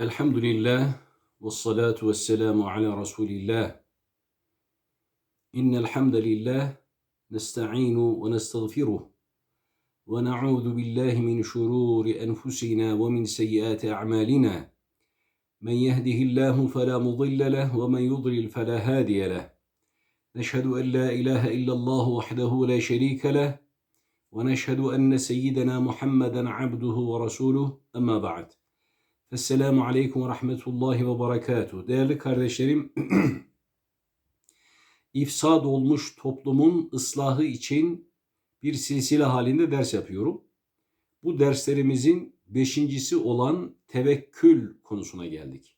الحمد لله والصلاة والسلام على رسول الله إن الحمد لله نستعين ونستغفره ونعوذ بالله من شرور أنفسنا ومن سيئات أعمالنا من يهده الله فلا مضل له ومن يضلل فلا هادي له نشهد أن لا إله إلا الله وحده لا شريك له ونشهد أن سيدنا محمدا عبده ورسوله أما بعد Esselamu Aleyküm ve Rahmetullahi ve Berekatuhu. Değerli kardeşlerim, ifsad olmuş toplumun ıslahı için bir silsile halinde ders yapıyorum. Bu derslerimizin beşincisi olan tevekkül konusuna geldik.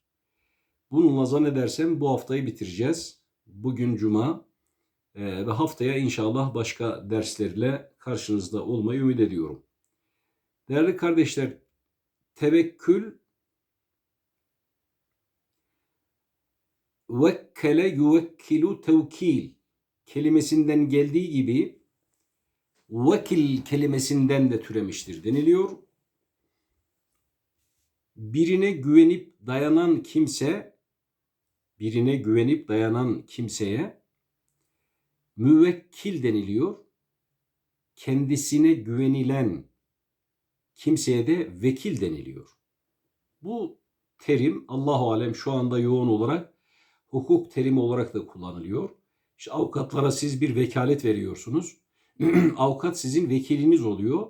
Bununla zannedersem bu haftayı bitireceğiz. Bugün Cuma e, ve haftaya inşallah başka derslerle karşınızda olmayı ümit ediyorum. Değerli kardeşler, tevekkül vekkele yuvekkilu tevkil kelimesinden geldiği gibi vekil kelimesinden de türemiştir deniliyor. Birine güvenip dayanan kimse birine güvenip dayanan kimseye müvekkil deniliyor. Kendisine güvenilen kimseye de vekil deniliyor. Bu terim Allahu alem şu anda yoğun olarak hukuk terimi olarak da kullanılıyor. İşte avukatlara siz bir vekalet veriyorsunuz. Avukat sizin vekiliniz oluyor.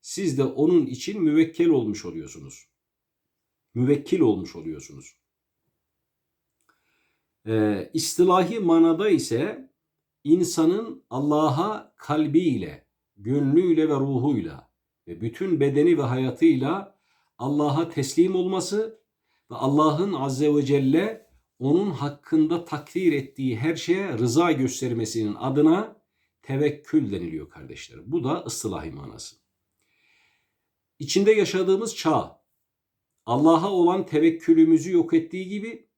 Siz de onun için müvekkil olmuş oluyorsunuz. Müvekkil olmuş oluyorsunuz. Ee, istilahi manada ise insanın Allah'a kalbiyle, gönlüyle ve ruhuyla ve bütün bedeni ve hayatıyla Allah'a teslim olması ve Allah'ın azze ve celle onun hakkında takdir ettiği her şeye rıza göstermesinin adına tevekkül deniliyor kardeşlerim. Bu da ıstılahi manası. İçinde yaşadığımız çağ Allah'a olan tevekkülümüzü yok ettiği gibi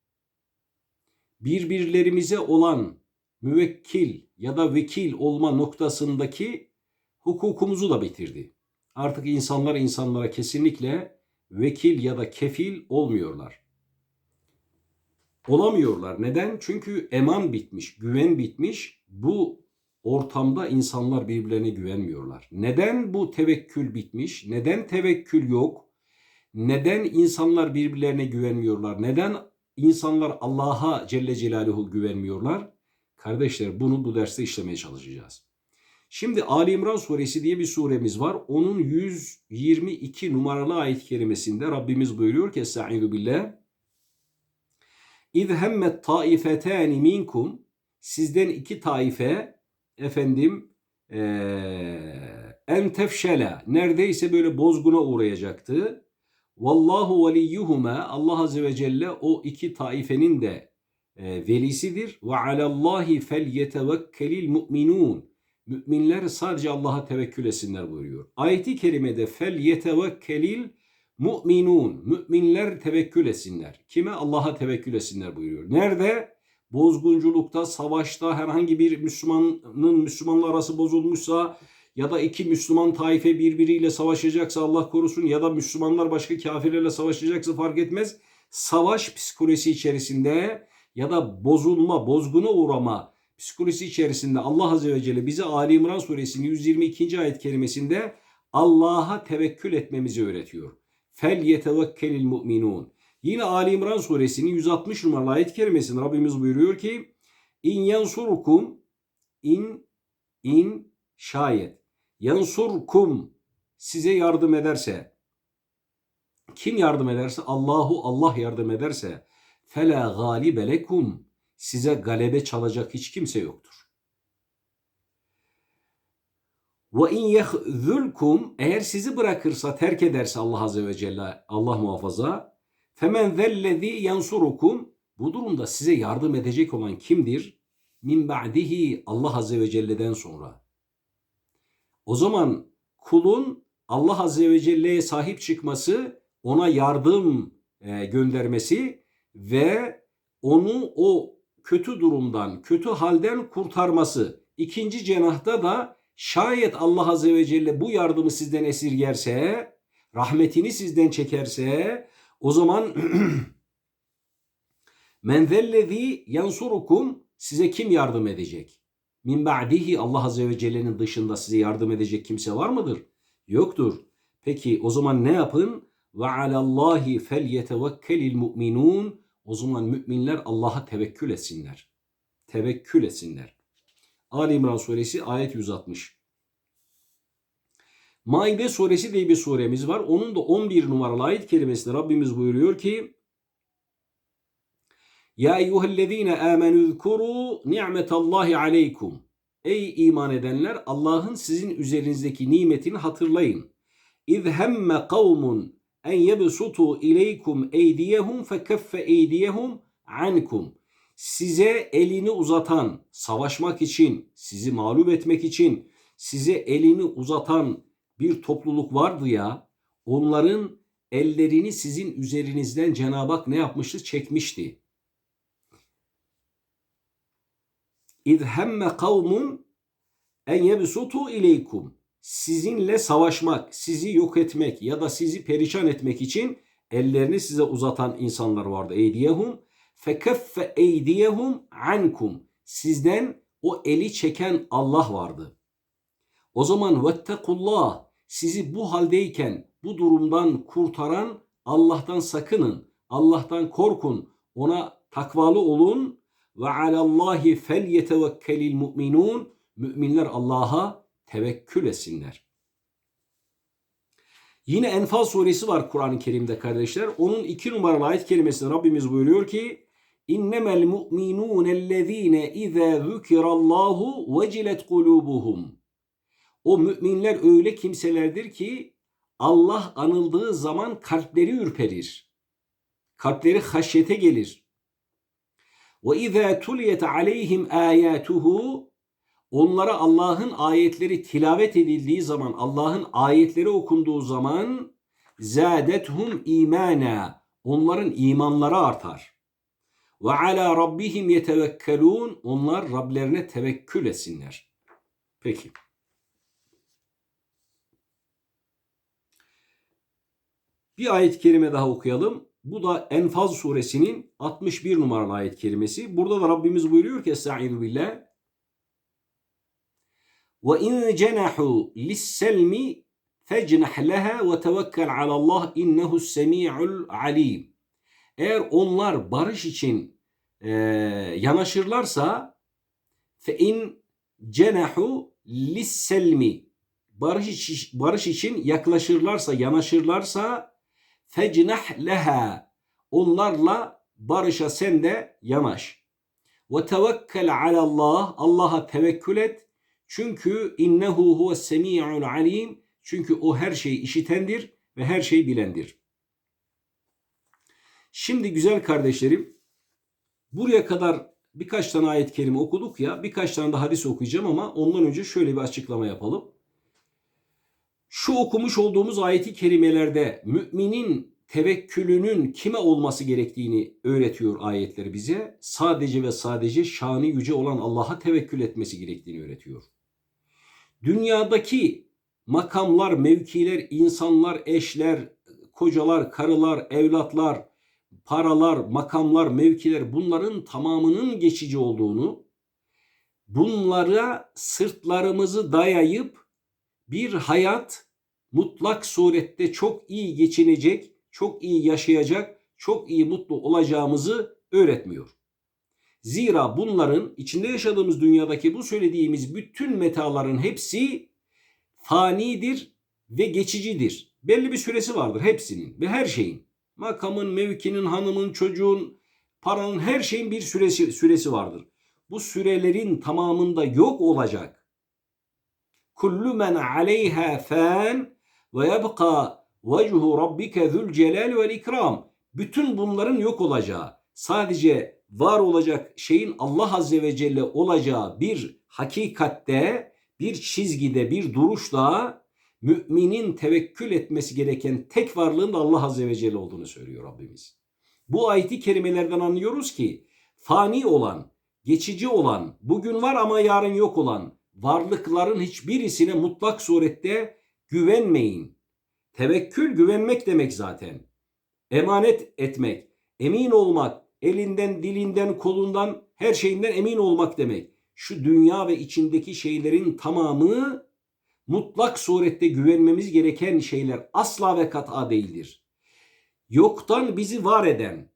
birbirlerimize olan müvekkil ya da vekil olma noktasındaki hukukumuzu da bitirdi. Artık insanlar insanlara kesinlikle vekil ya da kefil olmuyorlar. Olamıyorlar. Neden? Çünkü eman bitmiş, güven bitmiş. Bu ortamda insanlar birbirlerine güvenmiyorlar. Neden bu tevekkül bitmiş? Neden tevekkül yok? Neden insanlar birbirlerine güvenmiyorlar? Neden insanlar Allah'a Celle Celaluhu güvenmiyorlar? Kardeşler bunu bu derste işlemeye çalışacağız. Şimdi Ali İmran suresi diye bir suremiz var. Onun 122 numaralı ayet kerimesinde Rabbimiz buyuruyor ki Estaizu billah İz hemmet taifetani minkum sizden iki taife efendim en tefşela neredeyse böyle bozguna uğrayacaktı. Vallahu veliyyuhuma Allah azze ve celle o iki taifenin de e, velisidir. Ve alallahi fel yetevekkelil mu'minun. Müminler sadece Allah'a tevekkül etsinler buyuruyor. Ayeti kerimede fel yetevekkelil Mu'minun, müminler tevekkül etsinler. Kime? Allah'a tevekkül etsinler buyuruyor. Nerede? Bozgunculukta, savaşta herhangi bir Müslümanın Müslümanla arası bozulmuşsa ya da iki Müslüman taife birbiriyle savaşacaksa Allah korusun ya da Müslümanlar başka kafirlerle savaşacaksa fark etmez. Savaş psikolojisi içerisinde ya da bozulma, bozguna uğrama psikolojisi içerisinde Allah Azze ve Celle bize Ali İmran suresinin 122. ayet kerimesinde Allah'a tevekkül etmemizi öğretiyor fel yetevekkelil mu'minun. Yine Ali İmran suresinin 160 numaralı ayet kerimesinde Rabbimiz buyuruyor ki in yansurkum in in şayet yansurkum size yardım ederse kim yardım ederse Allahu Allah yardım ederse fela galibe lekum size galebe çalacak hiç kimse yoktur. Ve in yehzulkum eğer sizi bırakırsa terk ederse Allah azze ve celle Allah muhafaza femen zellezi yansurukum bu durumda size yardım edecek olan kimdir? Min ba'dihi Allah azze ve celle'den sonra. O zaman kulun Allah azze ve celle'ye sahip çıkması, ona yardım e, göndermesi ve onu o kötü durumdan, kötü halden kurtarması. İkinci cenahta da Şayet Allah Azze ve Celle bu yardımı sizden esirgerse, rahmetini sizden çekerse, O zaman men zellezî yansurukum size kim yardım edecek? Min ba'dihi Allah Azze ve Celle'nin dışında size yardım edecek kimse var mıdır? Yoktur. Peki o zaman ne yapın? Ve alallahi fel yetevekkelil mu'minun. O zaman müminler Allah'a tevekkül etsinler. Tevekkül etsinler. Ali İmran suresi ayet 160. Maide suresi diye bir suremiz var. Onun da 11 numaralı ayet kelimesinde Rabbimiz buyuruyor ki Ya eyyühellezine amenü zkuru ni'metallahi aleykum. Ey iman edenler Allah'ın sizin üzerinizdeki nimetini hatırlayın. İz hemme kavmun en yebsutu ileykum eydiyehum fekeffe eydiyehum ankum. Size elini uzatan, savaşmak için, sizi mağlup etmek için size elini uzatan bir topluluk vardı ya, onların ellerini sizin üzerinizden Cenab-ı Hak ne yapmıştı? Çekmişti. İz hemme kavmun en yebsutu ileykum. Sizinle savaşmak, sizi yok etmek ya da sizi perişan etmek için ellerini size uzatan insanlar vardı. Eydiyehum fekeffe eydiyehum ankum. Sizden o eli çeken Allah vardı. O zaman vettekullah sizi bu haldeyken bu durumdan kurtaran Allah'tan sakının. Allah'tan korkun. Ona takvalı olun. Ve alallahi fel yetevekkelil mu'minun. Müminler Allah'a tevekkül etsinler. Yine Enfal suresi var Kur'an-ı Kerim'de kardeşler. Onun iki numaralı ayet kelimesinde Rabbimiz buyuruyor ki İnnemel mu'minûnellezîne izâ zükirallâhu vecilet kulûbuhum. O müminler öyle kimselerdir ki Allah anıldığı zaman kalpleri ürperir. Kalpleri haşyete gelir. Ve izâ tuliyet aleyhim âyâtuhu onlara Allah'ın ayetleri tilavet edildiği zaman, Allah'ın ayetleri okunduğu zaman zâdethum imana onların imanları artar. Ve ala rabbihim yetevekkelun onlar Rablerine tevekkül etsinler. Peki. Bir ayet-i kerime daha okuyalım. Bu da Enfal suresinin 61 numaralı ayet kerimesi. Burada da Rabbimiz buyuruyor ki Estaizu billah. Ve in cenahu lisselmi fecnah leha ve tevekkel alallah innehu semi'ul alim. Eğer onlar barış için e, yanaşırlarsa fe in cenahu lisselmi barış, barış için yaklaşırlarsa, yanaşırlarsa fecnah leha onlarla barışa sen de yanaş. Ve tevekkel alallah Allah'a tevekkül et. Çünkü innehu huve semi'ul alim. Çünkü o her şeyi işitendir ve her şeyi bilendir. Şimdi güzel kardeşlerim buraya kadar birkaç tane ayet kerime okuduk ya birkaç tane de hadis okuyacağım ama ondan önce şöyle bir açıklama yapalım. Şu okumuş olduğumuz ayeti kerimelerde müminin tevekkülünün kime olması gerektiğini öğretiyor ayetleri bize. Sadece ve sadece şanı yüce olan Allah'a tevekkül etmesi gerektiğini öğretiyor. Dünyadaki makamlar, mevkiler, insanlar, eşler, kocalar, karılar, evlatlar, paralar, makamlar, mevkiler bunların tamamının geçici olduğunu, bunlara sırtlarımızı dayayıp bir hayat mutlak surette çok iyi geçinecek, çok iyi yaşayacak, çok iyi mutlu olacağımızı öğretmiyor. Zira bunların içinde yaşadığımız dünyadaki bu söylediğimiz bütün metaların hepsi fanidir ve geçicidir. Belli bir süresi vardır hepsinin ve her şeyin. Makamın, mevkinin, hanımın, çocuğun, paranın her şeyin bir süresi, süresi vardır. Bu sürelerin tamamında yok olacak. Kullu men aleyha fan ve yebqa vechu rabbike zul celal vel ikram. Bütün bunların yok olacağı, sadece var olacak şeyin Allah Azze ve Celle olacağı bir hakikatte, bir çizgide, bir duruşta müminin tevekkül etmesi gereken tek varlığın da Allah Azze ve Celle olduğunu söylüyor Rabbimiz. Bu ayeti kerimelerden anlıyoruz ki fani olan, geçici olan, bugün var ama yarın yok olan varlıkların hiçbirisine mutlak surette güvenmeyin. Tevekkül güvenmek demek zaten. emanet etmek, emin olmak, elinden, dilinden, kolundan, her şeyinden emin olmak demek. Şu dünya ve içindeki şeylerin tamamı mutlak surette güvenmemiz gereken şeyler asla ve kat'a değildir. Yoktan bizi var eden,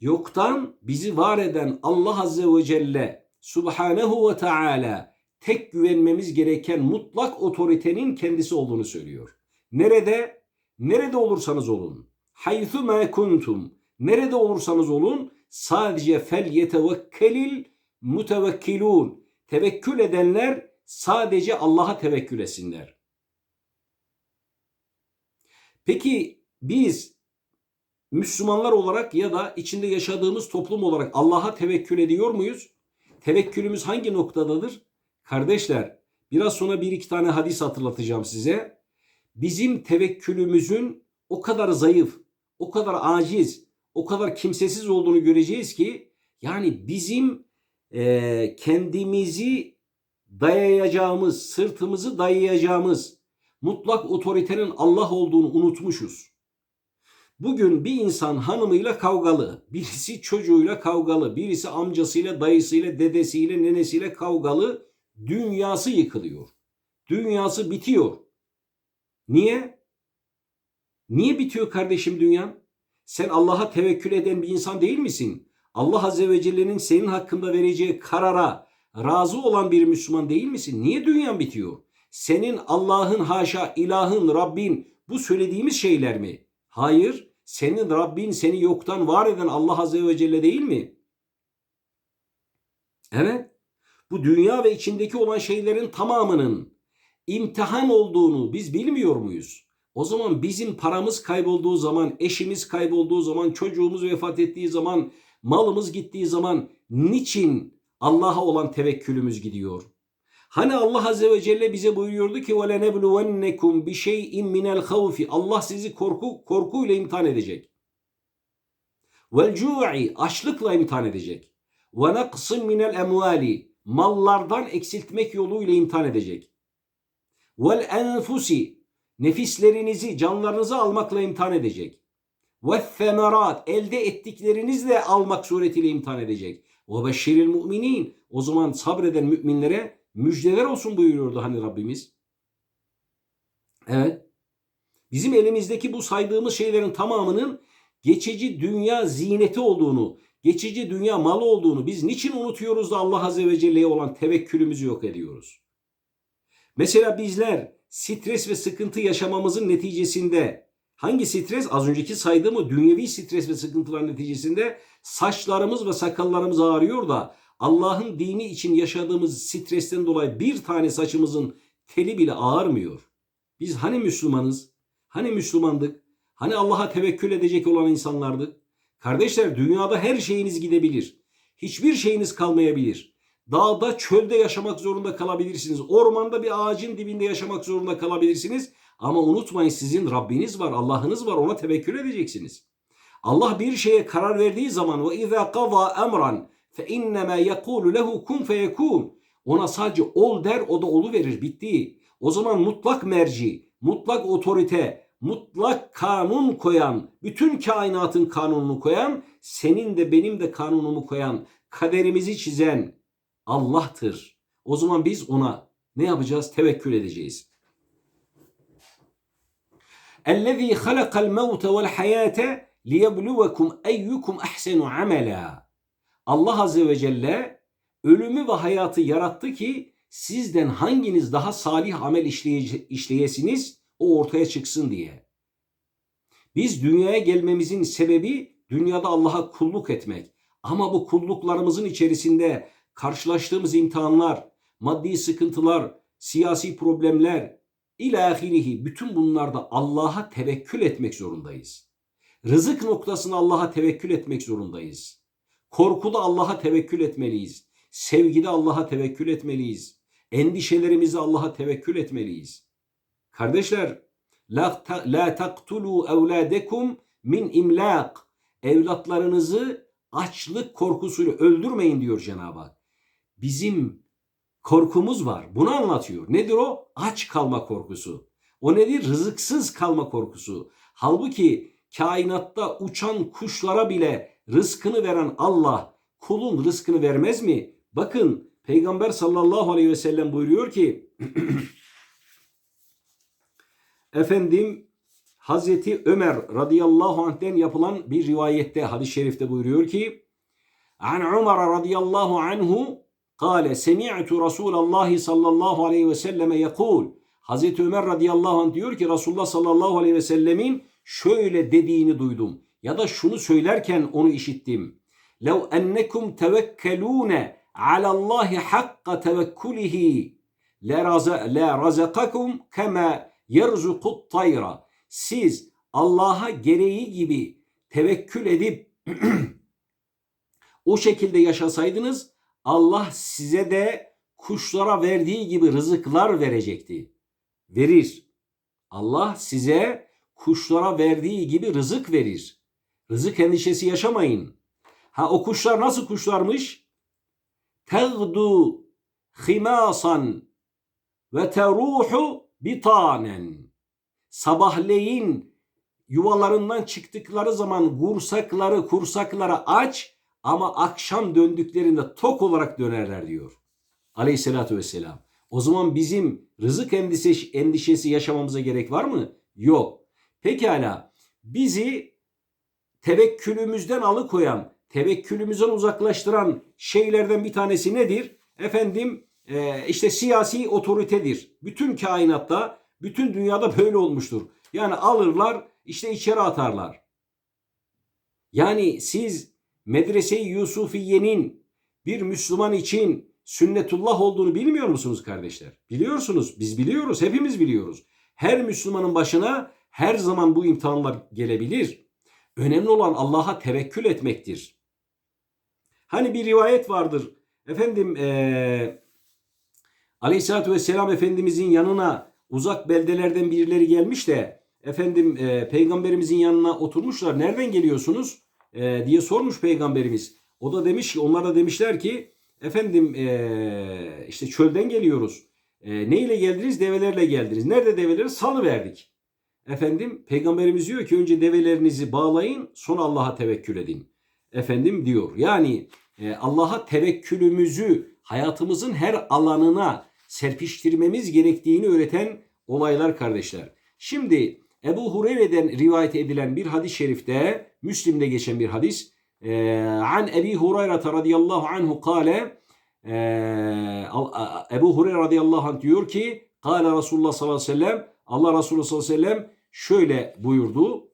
yoktan bizi var eden Allah Azze ve Celle Subhanehu ve Teala tek güvenmemiz gereken mutlak otoritenin kendisi olduğunu söylüyor. Nerede? Nerede olursanız olun. Haythu ma kuntum. Nerede olursanız olun sadece fel yetevekkelil mutevekkilun. Tevekkül edenler sadece Allah'a tevekkül etsinler. Peki biz Müslümanlar olarak ya da içinde yaşadığımız toplum olarak Allah'a tevekkül ediyor muyuz? Tevekkülümüz hangi noktadadır? Kardeşler, biraz sonra bir iki tane hadis hatırlatacağım size. Bizim tevekkülümüzün o kadar zayıf, o kadar aciz, o kadar kimsesiz olduğunu göreceğiz ki yani bizim e, kendimizi dayayacağımız, sırtımızı dayayacağımız mutlak otoritenin Allah olduğunu unutmuşuz. Bugün bir insan hanımıyla kavgalı, birisi çocuğuyla kavgalı, birisi amcasıyla, dayısıyla, dedesiyle, nenesiyle kavgalı. Dünyası yıkılıyor. Dünyası bitiyor. Niye? Niye bitiyor kardeşim dünyan? Sen Allah'a tevekkül eden bir insan değil misin? Allah Azze ve Celle'nin senin hakkında vereceği karara razı olan bir Müslüman değil misin? Niye dünyan bitiyor? Senin Allah'ın haşa, ilahın, Rabbin bu söylediğimiz şeyler mi? Hayır. Senin Rabbin seni yoktan var eden Allah Azze ve Celle değil mi? Evet. Bu dünya ve içindeki olan şeylerin tamamının imtihan olduğunu biz bilmiyor muyuz? O zaman bizim paramız kaybolduğu zaman, eşimiz kaybolduğu zaman, çocuğumuz vefat ettiği zaman, malımız gittiği zaman niçin Allah'a olan tevekkülümüz gidiyor? Hani Allah Azze ve Celle bize buyuruyordu ki وَلَنَبْلُوَنَّكُمْ بِشَيْءٍ مِنَ الْخَوْفِ Allah sizi korku, korkuyla imtihan edecek. وَالْجُوعِ Açlıkla imtihan edecek. وَنَقْصٍ مِنَ الْاَمْوَالِ Mallardan eksiltmek yoluyla imtihan edecek. وَالْاَنْفُسِ Nefislerinizi, canlarınızı almakla imtihan edecek. وَالثَّمَرَاتِ Elde ettiklerinizle almak suretiyle imtihan edecek. Ve beşiril müminin. O zaman sabreden müminlere müjdeler olsun buyuruyordu hani Rabbimiz. Evet. Bizim elimizdeki bu saydığımız şeylerin tamamının geçici dünya ziyneti olduğunu, geçici dünya malı olduğunu biz niçin unutuyoruz da Allah Azze ve Celle'ye olan tevekkülümüzü yok ediyoruz? Mesela bizler stres ve sıkıntı yaşamamızın neticesinde hangi stres? Az önceki saydığım o dünyevi stres ve sıkıntılar neticesinde saçlarımız ve sakallarımız ağrıyor da Allah'ın dini için yaşadığımız stresten dolayı bir tane saçımızın teli bile ağırmıyor. Biz hani Müslümanız? Hani Müslümandık? Hani Allah'a tevekkül edecek olan insanlardık? Kardeşler dünyada her şeyiniz gidebilir. Hiçbir şeyiniz kalmayabilir. Dağda, çölde yaşamak zorunda kalabilirsiniz. Ormanda bir ağacın dibinde yaşamak zorunda kalabilirsiniz. Ama unutmayın sizin Rabbiniz var, Allah'ınız var. Ona tevekkül edeceksiniz. Allah bir şeye karar verdiği zaman ve izâ qadâ emran fe innema yekulu lehu kun feyekun. Ona sadece ol der, o da olu verir. Bitti. O zaman mutlak merci, mutlak otorite, mutlak kanun koyan, bütün kainatın kanununu koyan, senin de benim de kanunumu koyan, kaderimizi çizen Allah'tır. O zaman biz ona ne yapacağız? Tevekkül edeceğiz. اَلَّذ۪ي خَلَقَ الْمَوْتَ وَالْحَيَاةَ لِيَبْلُوَكُمْ اَيُّكُمْ اَحْسَنُ عَمَلًا Allah Azze ve Celle ölümü ve hayatı yarattı ki sizden hanginiz daha salih amel işleye- işleyesiniz o ortaya çıksın diye. Biz dünyaya gelmemizin sebebi dünyada Allah'a kulluk etmek. Ama bu kulluklarımızın içerisinde karşılaştığımız imtihanlar, maddi sıkıntılar, siyasi problemler, ilahirihi bütün bunlarda Allah'a tevekkül etmek zorundayız. Rızık noktasında Allah'a tevekkül etmek zorundayız. Korkuda Allah'a tevekkül etmeliyiz. Sevgide Allah'a tevekkül etmeliyiz. Endişelerimizde Allah'a tevekkül etmeliyiz. Kardeşler, la, ta- taktulu evladekum min imlak. Evlatlarınızı açlık korkusuyla öldürmeyin diyor Cenab-ı Hak. Bizim korkumuz var. Bunu anlatıyor. Nedir o? Aç kalma korkusu. O nedir? Rızıksız kalma korkusu. Halbuki kainatta uçan kuşlara bile rızkını veren Allah kulun rızkını vermez mi? Bakın Peygamber sallallahu aleyhi ve sellem buyuruyor ki efendim Hazreti Ömer radıyallahu anh'ten yapılan bir rivayette hadis-i şerifte buyuruyor ki An Ömer radıyallahu anhu kâle semi'tu Resulallah sallallahu aleyhi ve selleme yekul Hazreti Ömer radıyallahu anh diyor ki Resulullah sallallahu aleyhi ve sellemin şöyle dediğini duydum ya da şunu söylerken onu işittim. Lev ennekum tevekkelûne alallahi hakka tevekkulihi la razakakum kema yerzukut tayra. Siz Allah'a gereği gibi tevekkül edip o şekilde yaşasaydınız Allah size de kuşlara verdiği gibi rızıklar verecekti. Verir. Allah size kuşlara verdiği gibi rızık verir. Rızık endişesi yaşamayın. Ha o kuşlar nasıl kuşlarmış? Tegdu himasan ve teruhu bitanen. Sabahleyin yuvalarından çıktıkları zaman gursakları, kursakları aç ama akşam döndüklerinde tok olarak dönerler diyor. Aleyhissalatü vesselam. O zaman bizim rızık endişesi, endişesi yaşamamıza gerek var mı? Yok. Pekala bizi tevekkülümüzden alıkoyan, tevekkülümüzden uzaklaştıran şeylerden bir tanesi nedir? Efendim e, işte siyasi otoritedir. Bütün kainatta, bütün dünyada böyle olmuştur. Yani alırlar işte içeri atarlar. Yani siz Medrese-i Yusufiye'nin bir Müslüman için sünnetullah olduğunu bilmiyor musunuz kardeşler? Biliyorsunuz, biz biliyoruz, hepimiz biliyoruz. Her Müslümanın başına her zaman bu imtihanlar gelebilir. Önemli olan Allah'a tevekkül etmektir. Hani bir rivayet vardır. Efendim ee, Aleyhisselatü Vesselam Efendimizin yanına uzak beldelerden birileri gelmiş de efendim e, peygamberimizin yanına oturmuşlar. Nereden geliyorsunuz? E, diye sormuş peygamberimiz. O da demiş ki onlar da demişler ki efendim e, işte çölden geliyoruz. E, ne ile geldiniz? Develerle geldiniz. Nerede develeri? Salı verdik. Efendim peygamberimiz diyor ki önce develerinizi bağlayın sonra Allah'a tevekkül edin. Efendim diyor. Yani e, Allah'a tevekkülümüzü hayatımızın her alanına serpiştirmemiz gerektiğini öğreten olaylar kardeşler. Şimdi Ebu Hureyre'den rivayet edilen bir hadis-i şerifte, Müslim'de geçen bir hadis. E, an Ebi Hureyre radıyallahu anhu kale e, Ebu Hureyre radıyallahu anh diyor ki Kale Resulullah sallallahu aleyhi ve sellem Allah Resulü sallallahu aleyhi ve sellem şöyle buyurdu.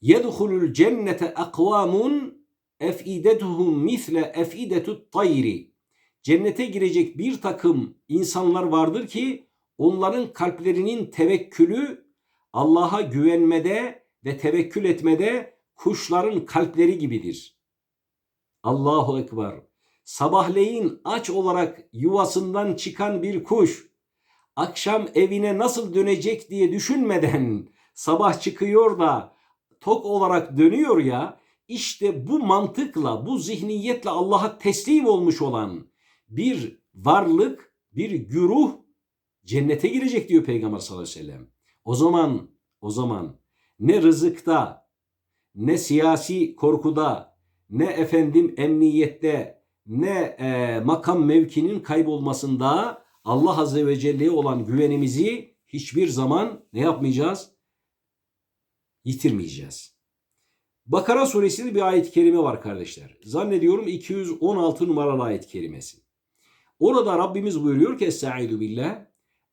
Yedhulul cennete akvamun efidetuhum misle efidetut tayri. Cennete girecek bir takım insanlar vardır ki onların kalplerinin tevekkülü Allah'a güvenmede ve tevekkül etmede kuşların kalpleri gibidir. Allahu Ekber. Sabahleyin aç olarak yuvasından çıkan bir kuş akşam evine nasıl dönecek diye düşünmeden sabah çıkıyor da tok olarak dönüyor ya işte bu mantıkla bu zihniyetle Allah'a teslim olmuş olan bir varlık bir güruh cennete girecek diyor Peygamber sallallahu aleyhi ve sellem. O zaman o zaman ne rızıkta ne siyasi korkuda ne efendim emniyette ne e, makam mevkinin kaybolmasında Allah Azze ve Celle'ye olan güvenimizi hiçbir zaman ne yapmayacağız? Yitirmeyeceğiz. Bakara suresinde bir ayet-i kerime var kardeşler. Zannediyorum 216 numaralı ayet-i kerimesi. Orada Rabbimiz buyuruyor ki Estaizu billah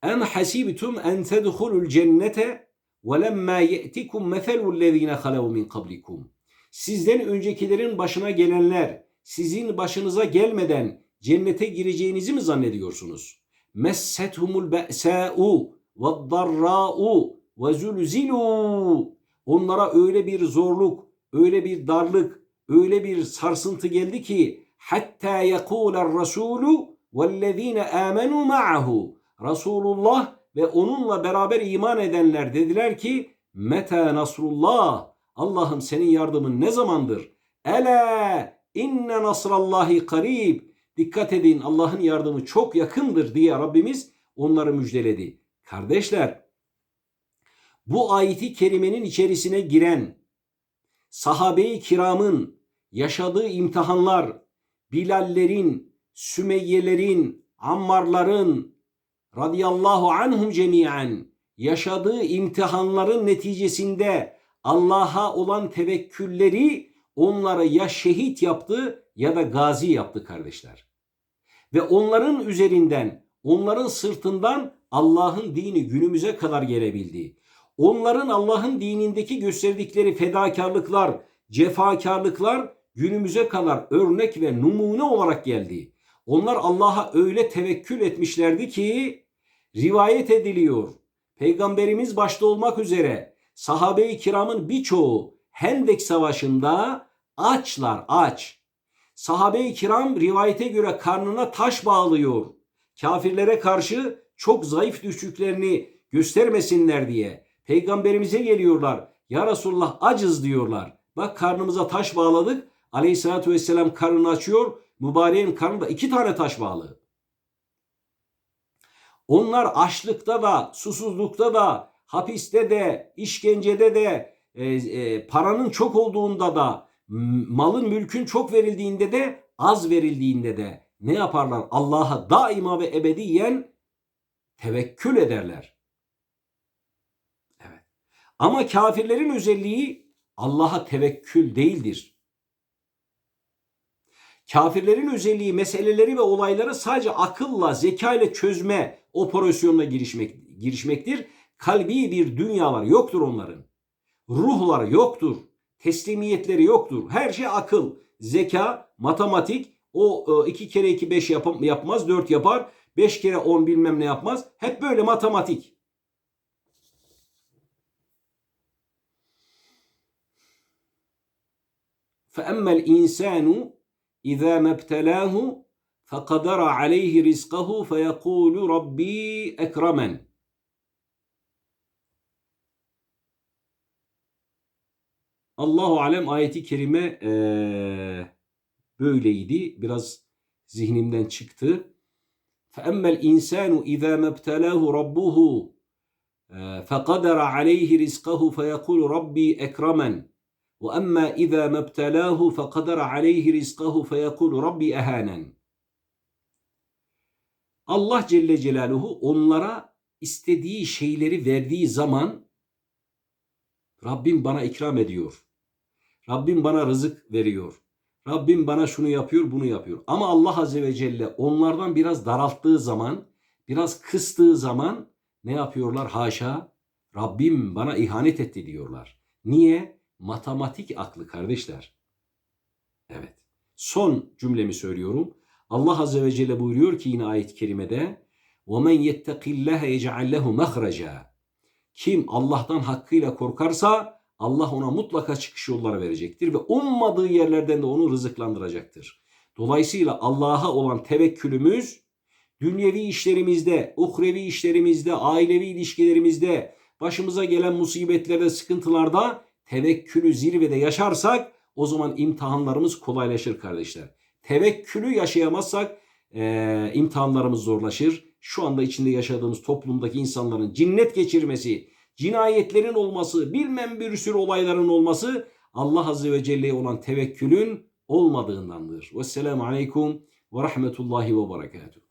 Em hasibtum en tedhulul cennete lemma ye'tikum meselul lezine halev min kablikum. Sizden öncekilerin başına gelenler sizin başınıza gelmeden cennete gireceğinizi mi zannediyorsunuz? Ve darra'u ve zulzilu. Onlara öyle bir zorluk, öyle bir darlık, öyle bir sarsıntı geldi ki hatta yekuler rasulu vellezine amenu ma'ahu. Resulullah ve onunla beraber iman edenler dediler ki Meta nasrullah Allah'ım senin yardımın ne zamandır? Ela inne nasrallahi karib Dikkat edin Allah'ın yardımı çok yakındır diye Rabbimiz onları müjdeledi. Kardeşler bu ayeti kerimenin içerisine giren sahabe-i kiramın yaşadığı imtihanlar, Bilallerin, Sümeyyelerin, Ammarların radıyallahu anhum cemiyen yaşadığı imtihanların neticesinde Allah'a olan tevekkülleri onları ya şehit yaptı ya da gazi yaptı kardeşler. Ve onların üzerinden, onların sırtından Allah'ın dini günümüze kadar gelebildi. Onların Allah'ın dinindeki gösterdikleri fedakarlıklar, cefakarlıklar günümüze kadar örnek ve numune olarak geldi. Onlar Allah'a öyle tevekkül etmişlerdi ki rivayet ediliyor. Peygamberimiz başta olmak üzere sahabe-i kiramın birçoğu Hendek Savaşı'nda açlar aç. Sahabe-i kiram rivayete göre karnına taş bağlıyor. Kafirlere karşı çok zayıf düştüklerini göstermesinler diye. Peygamberimize geliyorlar. Ya Resulullah acız diyorlar. Bak karnımıza taş bağladık. Aleyhissalatü vesselam karnını açıyor. Mübareğin karnında iki tane taş bağlı. Onlar açlıkta da, susuzlukta da, hapiste de, işkencede de, e, e, paranın çok olduğunda da, malın mülkün çok verildiğinde de, az verildiğinde de ne yaparlar? Allah'a daima ve ebediyen tevekkül ederler. Evet. Ama kafirlerin özelliği Allah'a tevekkül değildir. Kafirlerin özelliği meseleleri ve olayları sadece akılla, zeka ile çözme operasyonuna girişmek, girişmektir. Kalbi bir dünyalar yoktur onların. Ruhları yoktur. Teslimiyetleri yoktur. Her şey akıl, zeka, matematik. O e, iki kere iki beş yap yapmaz, dört yapar. Beş kere on bilmem ne yapmaz. Hep böyle matematik. فَأَمَّا الْاِنْسَانُ اِذَا مَبْتَلَاهُ فَقَدَرَ عَلَيْهِ رِزْقَهُ فَيَقُولُ رَبِّي اَكْرَمَنْ Allahu alem ayeti kerime ee, böyleydi. Biraz zihnimden çıktı. فَأَمَّا الْاِنْسَانُ اِذَا مَبْتَلَاهُ رَبُّهُ فَقَدَرَ عَلَيْهِ رِزْقَهُ فَيَقُولُ رَبِّي اَكْرَمَنْ وَأَمَّا إِذَا مَبْتَلَاهُ فَقَدَرَ عَلَيْهِ رِزْقَهُ فَيَقُولُ رَبِّي اَهَانًا Allah Celle Celaluhu onlara istediği şeyleri verdiği zaman Rabbim bana ikram ediyor. Rabbim bana rızık veriyor. Rabbim bana şunu yapıyor, bunu yapıyor. Ama Allah Azze ve Celle onlardan biraz daralttığı zaman, biraz kıstığı zaman ne yapıyorlar? Haşa, Rabbim bana ihanet etti diyorlar. Niye? Matematik aklı kardeşler. Evet. Son cümlemi söylüyorum. Allah Azze ve Celle buyuruyor ki yine ayet-i kerimede وَمَنْ يَتَّقِ اللّٰهَ يَجْعَلْ لَهُ مَخْرَجًا Kim Allah'tan hakkıyla korkarsa Allah ona mutlaka çıkış yolları verecektir ve ummadığı yerlerden de onu rızıklandıracaktır. Dolayısıyla Allah'a olan tevekkülümüz dünyevi işlerimizde, uhrevi işlerimizde, ailevi ilişkilerimizde, başımıza gelen musibetlerde, sıkıntılarda tevekkülü zirvede yaşarsak o zaman imtihanlarımız kolaylaşır kardeşler. Tevekkülü yaşayamazsak e, imtihanlarımız zorlaşır. Şu anda içinde yaşadığımız toplumdaki insanların cinnet geçirmesi, cinayetlerin olması, bilmem bir sürü olayların olması Allah Azze ve Celle'ye olan tevekkülün olmadığındandır. Vesselamu Aleyküm ve Rahmetullahi ve Berekatuhu.